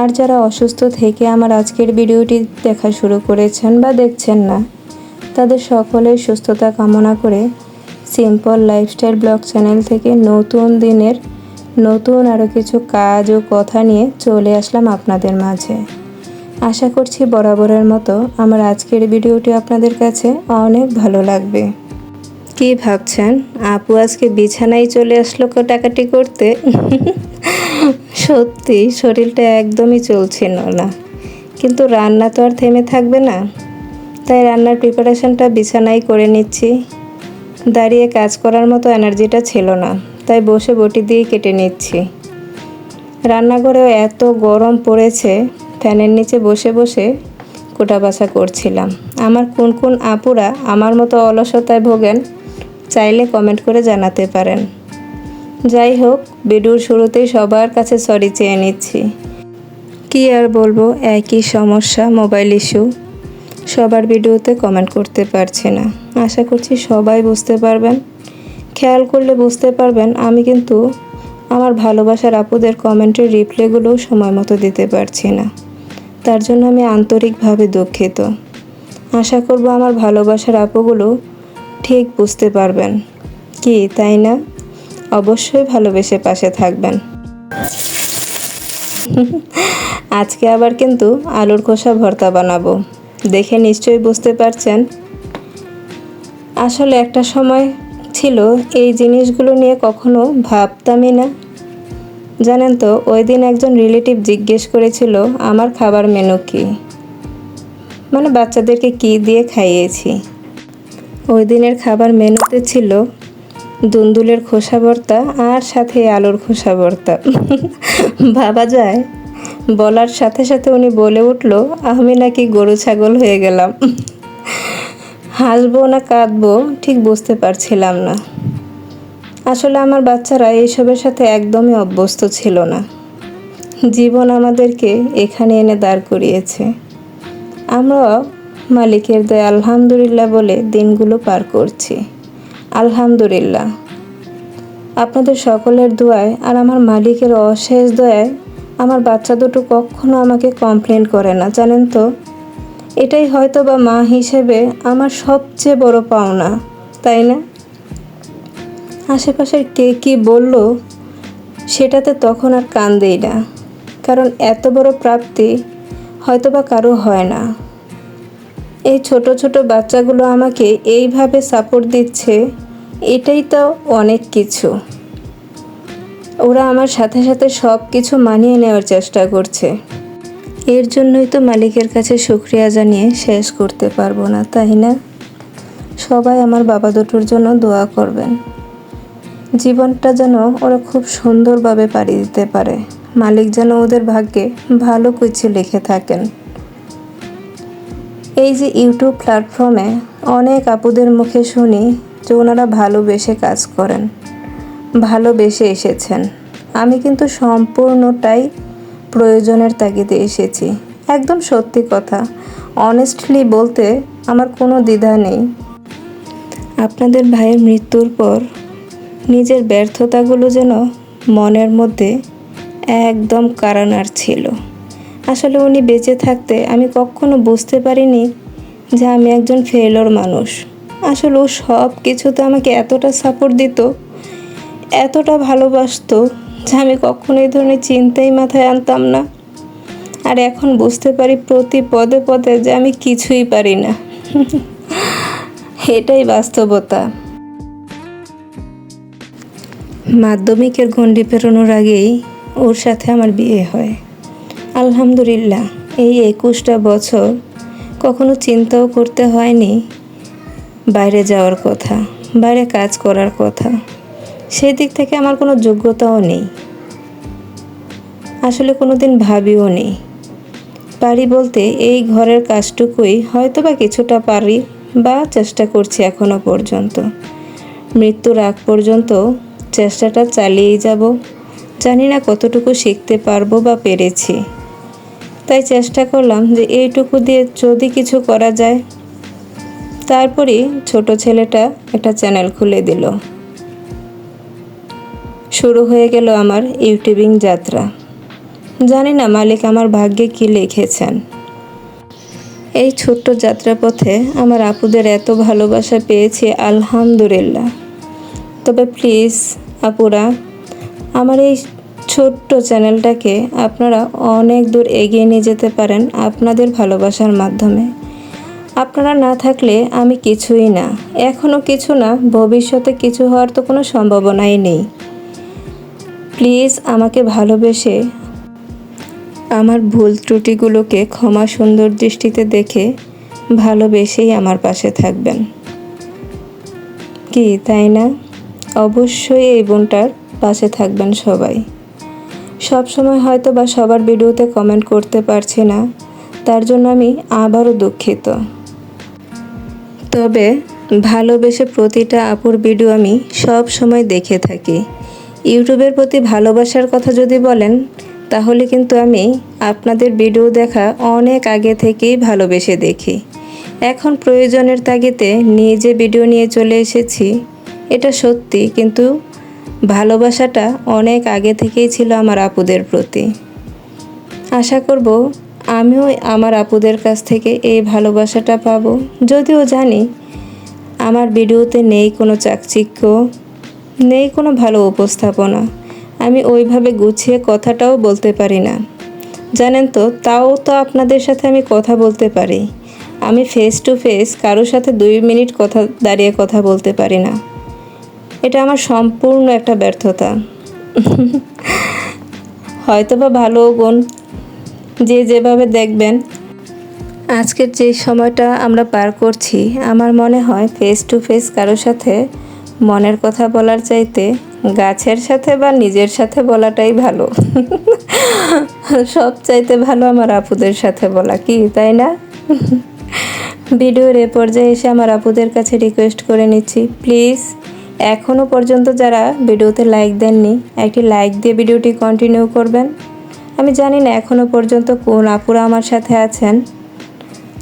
আর যারা অসুস্থ থেকে আমার আজকের ভিডিওটি দেখা শুরু করেছেন বা দেখছেন না, তাদের সকলের সুস্থতা কামনা করে সিম্পল লাইফস্টাইল ব্লগ চ্যানেল থেকে নতুন দিনের নতুন আরও কিছু কাজ ও কথা নিয়ে চলে আসলাম আপনাদের মাঝে। আশা করছি বরাবরের মতো আমার আজকের ভিডিওটি আপনাদের কাছে অনেক ভালো লাগবে। কি ভাবছেন? আপু আজকে বিছানায় চলে আসলো কাটাকাটি করতে? সত্যি, শরীরটা একদমই চলছিল না কিন্তু রান্না তো আর থেমে থাকবে না। তাই রান্নার প্রিপারেশনটা বিছানায় করে নিচ্ছি। দাঁড়িয়ে কাজ করার মতো এনার্জিটা ছিল না, তাই বসে বটি দিয়ে কেটে নিচ্ছি। রান্নাঘরেও এত গরম পড়েছে, ফ্যানের নিচে বসে বসে কোটা বাসা করছিলাম। আমার কোন কোন আপুরা আমার মতো অলসতায় ভোগেন চাইলে কমেন্ট করে জানাতে পারেন। যাই হোক, ভিডিওর শুরুতেই সবার কাছে সরি চেয়ে নিচ্ছি। কি আর বলব, একই সমস্যা মোবাইল ইস্যু সবার ভিডিওতে কমেন্ট করতে পারছি না। আশা করছি সবাই বুঝতে পারবেন। খেয়াল করলে বুঝতে পারবেন, আমি কিন্তু আমার ভালোবাসার আপুদের কমেন্টের রিপ্লাইগুলোও সময় মতো দিতে পারছি না। তার জন্য আমি আন্তরিকভাবে দুঃখিত। আশা করব আমার ভালোবাসার আপুগুলো ঠিক বুঝতে পারবেন। কি, তাই না? অবশ্যই ভালোবেসে পাশে থাকবেন। আজকে আবার কিন্তু আলুর খোসা ভর্তা বানাবো। দেখে নিশ্চয়ই বুঝতে পারছেন। আসলে একটা সময় ছিল এই জিনিসগুলো নিয়ে কখনো ভাবতামই না। জানেন তো, ওই দিন একজন রিলেটিভ জিজ্ঞেস করেছিল, আমার খাবার মেনু কি? মানে বাচ্চাদেরকে কি দিয়ে খাইয়েছি? ওই দিনের খাবার মেনুতে ছিল দুন্দুলের খোসা ভর্তা আর সাথে আলুর খোসা ভর্তা ভাবা যায়। বলার সাথে সাথে উনি বলে উঠল, আমি নাকি গরু ছাগল হয়ে গেলাম। হাসবো না কাঁদবো, ঠিক বুঝতে পারছিলাম না। আসলে আমার বাচ্চারা এইসবের সাথে একদমই অভ্যস্ত ছিল না। জীবন আমাদেরকে এখানে এনে দাঁড় করিয়েছে। আমরা মালিকের দয় আলহামদুলিল্লাহ বলে দিনগুলো পার করছি। আলহামদুলিল্লাহ। আপনাদের সকলের দোয়ায় আর আমার মালিকের অশেষ দয়ায় আমার বাচ্চা দুটো কখনো আমাকে কমপ্লেন করে না, জানেন তো? এটাই হয়তো বা মা হিসেবে আমার সবচেয়ে বড় পাওনা, তাই না? আশেপাশের কে কি বলল সেটাতে তখন আর কান দেই না, কারণ এত বড় প্রাপ্তি হয়তো বা কারও হয় না। এই ছোট ছোট বাচ্চাগুলো আমাকে এইভাবে সাপোর্ট দিচ্ছে, এটাই তো অনেক কিছু। ওরা আমার সাথে সাথে সব কিছু মানিয়ে নেওয়ার চেষ্টা করছে। এর জন্যই তো মালিকের কাছে শুক্রিয়া জানিয়ে শেষ করতে পারব না, তাই না? সবাই আমার বাবা দুটোর জন্য দোয়া করবেন। জীবনটা যেন ওরা খুব সুন্দরভাবে পাড়ি দিতে পারে। মালিক যেন ওদের ভাগ্যে ভালো কিছু লিখে থাকেন। এই যে ইউটিউব প্ল্যাটফর্মে অনেক আপুদের মুখে শুনি যে ওনারা ভালোবেসে কাজ করেন, ভালোবেসে এসেছেন। আমি কিন্তু সম্পূর্ণটাই প্রয়োজনের তাগিদে এসেছি। একদম সত্যি কথা অনেস্টলি বলতে আমার কোনো দ্বিধা নেই। আপনাদের ভাইয়ের মৃত্যুর পর নিজের ব্যর্থতাগুলো যেন মনের মধ্যে একদম কারানার ছিল। আসলে উনি বেঁচে থাকতে আমি কখনো বুঝতে পারিনি যে আমি একজন ফেলোর মানুষ। আসলে ও সব কিছুতে আমাকে এতটা সাপোর্ট দিত, এতটা ভালোবাসতো যে আমি কখনো এই ধরনের চিন্তাই মাথায় আনতাম না। আর এখন বুঝতে পারি প্রতি পদে পদে যে আমি কিছুই পারি না। এটাই বাস্তবতা। মাধ্যমিকের গণ্ডি পেরোনোর আগেই ওর সাথে আমার বিয়ে হয়। আলহামদুলিল্লাহ, এই একুশটা বছর কখনো চিন্তাও করতে হয়নি। বাইরে যাওয়ার কথা, বাইরে কাজ করার কথা সেই দিক থেকে আমার কোনো যোগ্যতাও নেই। আসলে কোনো দিন ভাবিও নেই। পারি বলতে এই ঘরের কাজটুকুই হয়তো বা কিছুটা পারি বা চেষ্টা করছি এখনও পর্যন্ত। মৃত্যুর আগ পর্যন্ত চেষ্টাটা চালিয়েই যাব। জানি না কতটুকু শিখতে পারব বা পেরেছি। তাই চেষ্টা করলাম যে এইটুকু দিয়ে যদি কিছু করা যায়। তারপরই ছোট ছেলেটা একটা চ্যানেল খুলে দিল। শুরু হয়ে গেল আমার ইউটিউবিং যাত্রা। জানি না মালিক আমার ভাগ্যে কি লিখেছেন। এই ছোট্ট যাত্রাপথে আমার আপুদের এত ভালোবাসা পেয়েছি, আলহামদুলিল্লাহ। তবে প্লিজ, আপুরা, আমার এই ছোট্ট চ্যানেলটাকে আপনারা অনেক দূর এগিয়ে নিয়ে যেতে পারেন আপনাদের ভালোবাসার মাধ্যমে। আপনারা না থাকলে আমি কিছুই না। এখনও কিছু না, ভবিষ্যতে কিছু হওয়ার তো কোনো সম্ভাবনাই নেই। প্লিজ আমাকে ভালোবেসে আমার ভুল ত্রুটিগুলোকে ক্ষমা সুন্দর দৃষ্টিতে দেখে ভালোবেসেই আমার পাশে থাকবেন। কি, তাই না? অবশ্যই এই বোনটার পাশে থাকবেন সবাই। সব সময় হয়তো বা সবার ভিডিওতে কমেন্ট করতে পারছি না। তার জন্য আমি আবারও দুঃখিত। তবে ভালোবেসে প্রতিটা আপুর ভিডিও আমি সব সময় দেখে থাকি। ইউটিউবের প্রতি ভালোবাসার কথা যদি বলেন, তাহলে কিন্তু আমি আপনাদের ভিডিও দেখা অনেক আগে থেকেই ভালোবেসে দেখি। এখন প্রয়োজনের তাগিতে নিজে ভিডিও নিয়ে চলে এসেছি। এটা সত্যি, কিন্তু ভালোবাসাটা অনেক আগে থেকেই ছিল আমার আপুদের প্রতি। আশা করব আমিও আমার আপুদের কাছ থেকে এই ভালোবাসাটা পাবো। যদিও জানি আমার ভিডিওতে নেই কোনো চাকচিক্য, নেই কোনো ভালো উপস্থাপনা। আমি ওইভাবে গুছিয়ে কথাটাও বলতে পারি না। জানেন তো, তাও তো আপনাদের সাথে আমি কথা বলতে পারি। আমি ফেস টু ফেস কারোর সাথে দুই মিনিট কথা, দাঁড়িয়ে কথা বলতে পারি না। এটা আমার সম্পূর্ণ একটা ব্যর্থতা। হয়তো বা ভালো গুণ, যে যেভাবে দেখবেন। আজকের যে সময়টা আমরা পার করছি, আমার মনে হয় ফেস টু ফেস কারোর সাথে মনের কথা বলার চাইতে গাছের সাথে বা নিজের সাথে বলাটাই ভালো। সব চাইতে ভালো আমার আপুদের সাথে বলা, কি, তাই না? ভিডিওর এ পর্যায়ে এসে আমার আপুদের কাছে রিকোয়েস্ট করে নিচ্ছি প্লিজ এখনও পর্যন্ত যারা ভিডিওতে লাইক দেননি, একটি লাইক দিয়ে ভিডিওটি কন্টিনিউ করবেন। আমি জানি না এখনও পর্যন্ত কোন আপুরা আমার সাথে আছেন।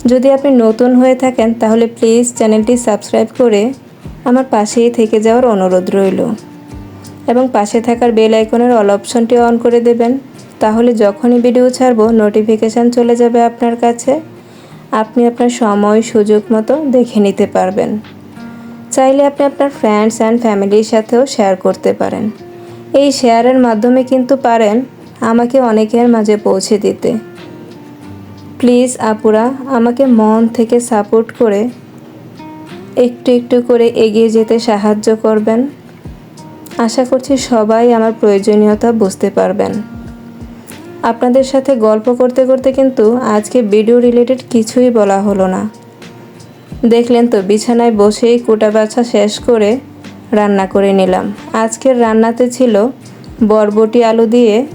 যদি আপনি নতুন হয়ে থাকেন, তাহলে প্লিজ চ্যানেলটি সাবস্ক্রাইব করে আমার পাশেই থেকে যাওয়ার অনুরোধ রইল। এবং পাশে থাকার বেল আইকনের অল অপশনটি অন করে দেবেন। তাহলে যখনই ভিডিও ছাড়বো নোটিফিকেশান চলে যাবে আপনার কাছে। আপনি আপনার সময়, সুযোগ মতো দেখে নিতে পারবেন। চাইলে আপনি আপনার ফ্রেন্ডস অ্যান্ড ফ্যামিলির সাথেও শেয়ার করতে পারেন। এই শেয়ারের মাধ্যমে কিন্তু পারেন আমাকে অনেকের মাঝে পৌঁছে দিতে। প্লিজ আপুরা, আমাকে মন থেকে সাপোর্ট করে একটু একটু করে এগিয়ে যেতে সাহায্য করবেন। আশা করছি সবাই আমার প্রয়োজনীয়তা বুঝতে পারবেন। আপনাদের সাথে গল্প করতে করতে কিন্তু আজকে ভিডিও রিলেটেড কিছুই বলা হলো না। দেখলেন তো, বিছানায় বসেই কোটা বাছা শেষ করে রান্না করে নিলাম। আজকের রান্নাতে ছিল বরবটি আলু দিয়ে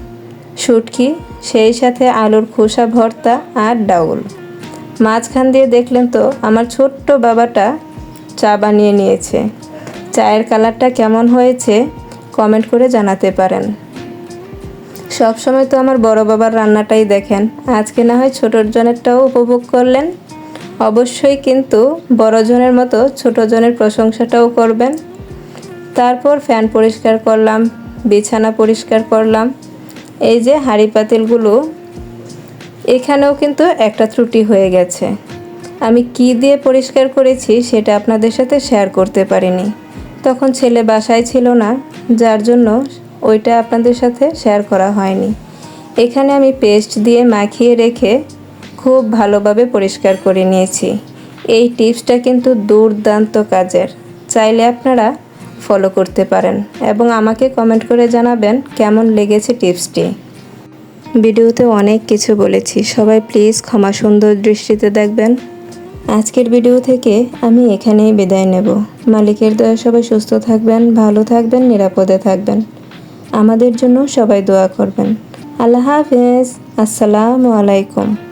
শুটকি, সেই সাথে আলুর খোসা ভর্তা আর ডাউল। মাঝখান দিয়ে দেখলেন তো, আমার ছোট্ট বাবাটা চা বানিয়ে নিয়েছে। চায়ের কালারটা কেমন হয়েছে কমেন্ট করে জানাতে পারেন। সব সময় তো আমার বড় বাবার রান্নাটাই দেখেন। আজকে না হয় ছোটোর জনেরটাও উপভোগ করলেন। অবশ্যই কিন্তু বড়জনের মতো ছোটোজনের প্রশংসাটাও করবেন। তারপর ফ্যান পরিষ্কার করলাম, বিছানা পরিষ্কার করলাম। এই যে হাঁড়ি পাতিলগুলো, এখানেও কিন্তু একটা ত্রুটি হয়ে গেছে। আমি কি দিয়ে পরিষ্কার করেছি সেটা আপনাদের সাথে শেয়ার করতে পারিনি। তখন ছেলে বাসায় ছিল না, যার জন্য ওইটা আপনাদের সাথে শেয়ার করা হয়নি। এখানে আমি পেস্ট দিয়ে মাখিয়ে রেখে খুব ভালোভাবে পরিষ্কার করে নিয়েছি। এই টিপসটা কিন্তু দুর্দান্ত কাজের। চাইলে আপনারা ফলো করতে পারেন এবং আমাকে কমেন্ট করে জানাবেন কেমন লেগেছে টিপসটি। ভিডিওতে অনেক কিছু বলেছি, সবাই প্লিজ ক্ষমা সুন্দর দৃষ্টিতে দেখবেন। আজকের ভিডিও থেকে আমি এখানেই বিদায় নেব। মালিকের দয়া সবাই সুস্থ থাকবেন, ভালো থাকবেন, নিরাপদে থাকবেন। আমাদের জন্য সবাই দোয়া করবেন। আল্লাহ হাফেজ। আসসালামু আলাইকুম।